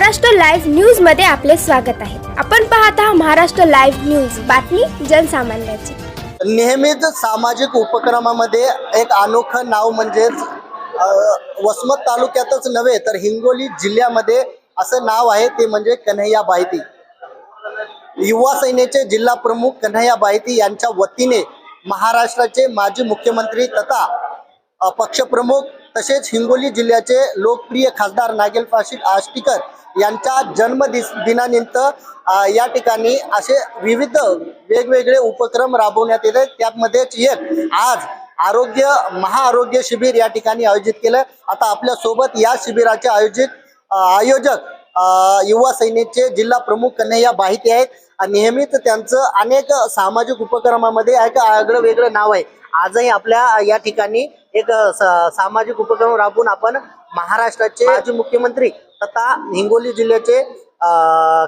Maharashtra live न्यूजमध्ये आपले स्वागत आहे. आपण पाहत आहात महाराष्ट्र लाईव्ह न्यूज. बातमी जनसामान्याची. नेहमीच सामाजिक उपक्रमामध्ये एक अनोखं नाव म्हणजेच वसमत तालुक्यातच नव्हे तर हिंगोली जिल्ह्यामध्ये असं नाव आहे ते म्हणजे कन्हैया बायती. युवा सेनेचे जिल्हा प्रमुख कन्हैया बायती यांच्या वतीने महाराष्ट्राचे माजी मुख्यमंत्री तथा पक्षप्रमुख तसेच हिंगोली जिल्ह्याचे लोकप्रिय खासदार नागेल पाशील आष्टीकर यांच्या जन्म दिनानिमित्त या ठिकाणी असे विविध वेगवेगळे उपक्रम राबवण्यात येत आहेत. त्यामध्येच एक आज आरोग्य महाआरोग्य शिबिर या ठिकाणी आयोजित केलं. आता आपल्यासोबत या शिबिराचे आयोजित आयोजक युवा सैनिकचे जिल्हा प्रमुख कन्हैया माहिती आहेत. आणि नेहमीच त्यांचं अनेक सामाजिक उपक्रमामध्ये एक आगळं वेगळं नाव आहे. आजही आपल्या या ठिकाणी एक सामाजिक उपक्रम राबवून आपण महाराष्ट्राचे माजी मुख्यमंत्री तथा हिंगोली जिल्ह्याचे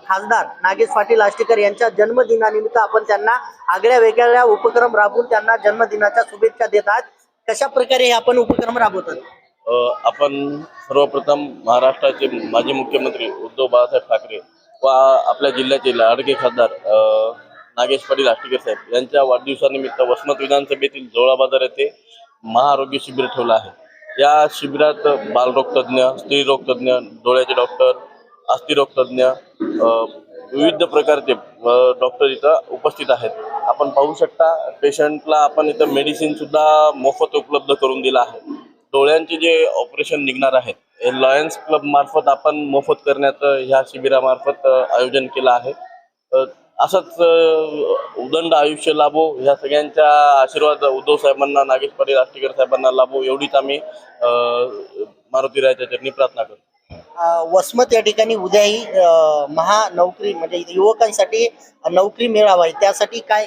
खासदार नागेश पाटील आष्टीकर यांच्या जन्मदिनानिमित्त आपण त्यांना आगळ्या वेगळ्या उपक्रम राबवून त्यांना जन्मदिनाच्या शुभेच्छा देत आहात. कशा प्रकारे हे आपण उपक्रम राबवतात? आपण सर्वप्रथम महाराष्ट्राचे माजी मुख्यमंत्री उद्धव बाळासाहेब ठाकरे व आपल्या जिल्ह्याचे लाडके खासदार अ, नागेश पाटील आष्टीकर साहेब यांच्या वाढदिवसानिमित्त वसमत विधानसभेतील जोळा बाजार येथे महाआरोग्य शिबिर ठेवलं आहे. या शिबिरात बालरोगतज्ञ स्त्रीरोगतज्ञ डोळ्याचे डॉक्टर अस्थिरोगतज्ञ विविध प्रकारचे डॉक्टर इथं उपस्थित आहेत. आपण पाहू शकता पेशंटला आपण इथं मेडिसिनसुद्धा मोफत उपलब्ध करून दिलं आहे. डोळ्यांचे जे ऑपरेशन निघणार आहेत हे लॉयन्स क्लबमार्फत आपण मोफत करण्याचं ह्या शिबिरामार्फत आयोजन केलं आहे. असंच उदंड आयुष्य लाभो. ह्या सगळ्यांच्या आशीर्वाद उद्धव साहेबांना नागेश पाटील आष्टीकर साहेबांना लाभो. एवढीच आम्ही मारुती रायाच्या चरणी प्रार्थना करतो. वसमत या ठिकाणी उद्याही अ, महानोकरी म्हणजे युवकांसाठी नोकरी मिळावा त्यासाठी काय?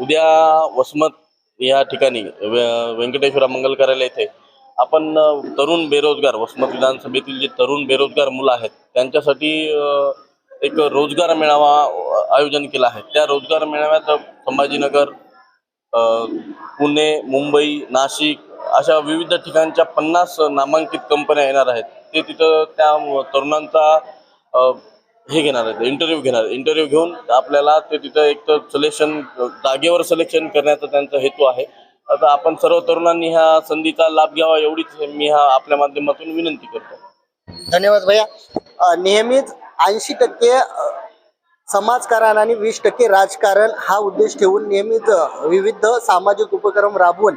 उद्या वसमत या ठिकाणी व्य- व्यंकटेश्वरा मंगल कार्यालय येथे आपण तरुण बेरोजगार वसमत विधानसभेतील जे तरुण बेरोजगार मुलं आहेत त्यांच्यासाठी एक रोजगार मेळावा आयोजन केला आहे. त्या रोजगार मेळाव्यात संभाजीनगर पुणे मुंबई नाशिक अशा विविध ठिकाणच्या पन्नास नामांकित कंपन्या येणार आहेत. ते तिथं त्या तरुणांचा हे घेणार आहेत इंटरव्ह्यू घेणार इंटरव्ह्यू घेऊन आपल्याला ते तिथं एक तर सिलेक्शन जागेवर सिलेक्शन करण्याचा त्यांचा हेतू आहे. आता आपण सर्व तरुणांनी ह्या संधीचा लाभ घ्यावा एवढीच मी हा आपल्या माध्यमातून विनंती करतो. धन्यवाद भैया. नेहमीच ऐंशी टक्के समाजकारण आणि वीस टक्के राजकारण हा उद्देश ठेवून नियमित विविध सामाजिक उपक्रम राबवून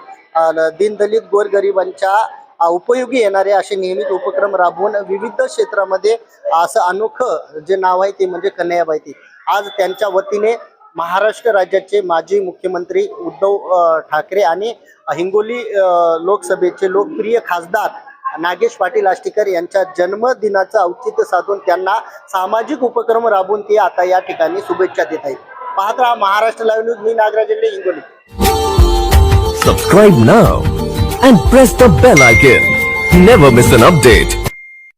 दीनदलित गोरगरिबांच्या उपयोगी येणारे असे नियमित उपक्रम राबवून विविध क्षेत्रामध्ये असं अनोखं जे नाव आहे ते म्हणजे कन्हैयाबाई आज त्यांच्या वतीने महाराष्ट्र राज्याचे माजी मुख्यमंत्री उद्धव ठाकरे आणि हिंगोली लोकसभेचे लोकप्रिय खासदार नागेश पाटील आष्टीकर यांच्या जन्मदिनाचं औचित्य साधून त्यांना सामाजिक उपक्रम राबवून ते आता या ठिकाणी शुभेच्छा देत आहेत. पाहत राहा Maharashtra live news. Me Nagraj Hingoli. Subscribe now and press the bell icon never miss an update